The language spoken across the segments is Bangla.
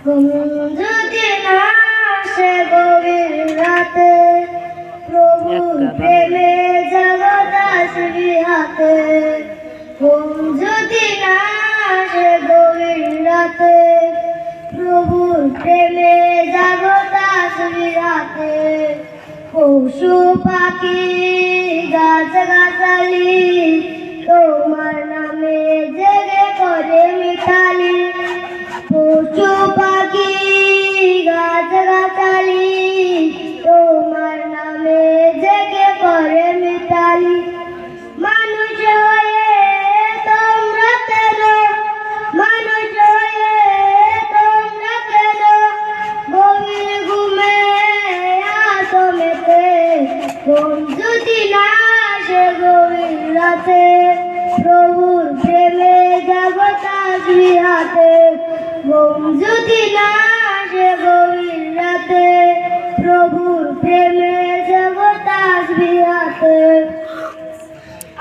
ঘুম যদি না আসে গভীর রাতে প্রেমে জগদাস বিহাতে ঘুম যদি না আসে গভীর রাতে প্রভুর প্রেমে জগদাস বিহাতে পশু পাখি গাছ গাছালি তোমার নামে জেগে করে মিতালি। পশু যদি না আসে গভীর রাতে, প্রভুর প্রেমে জগৎ আসবি হাতে ঘুম যদি না গভীর রাতে, প্রভুর প্রেমে জগৎ আসবি হাতে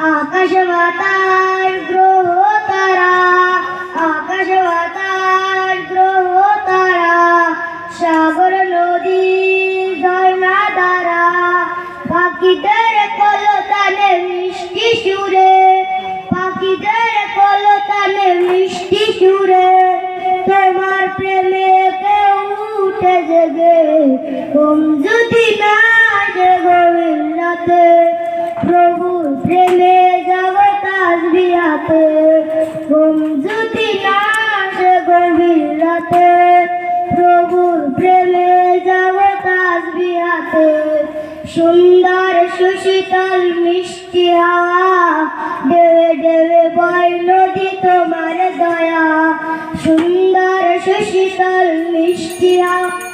আকাশ, বাতাস, গ্রহ কেউ উঠে ঘুম যদি না রাতে প্রভুর প্রেমে জগৎ আসবি হাতে ঘুম যদি না রাতে প্রভুর প্রেমে জগৎ আসবি হাতে সুন্দর সুশীতল মিষ্টি হাওয়া, দেবে দেবে বয় নদী তোমার দয়া। সুন্দর সুশীতল মিষ্টি হাওয়া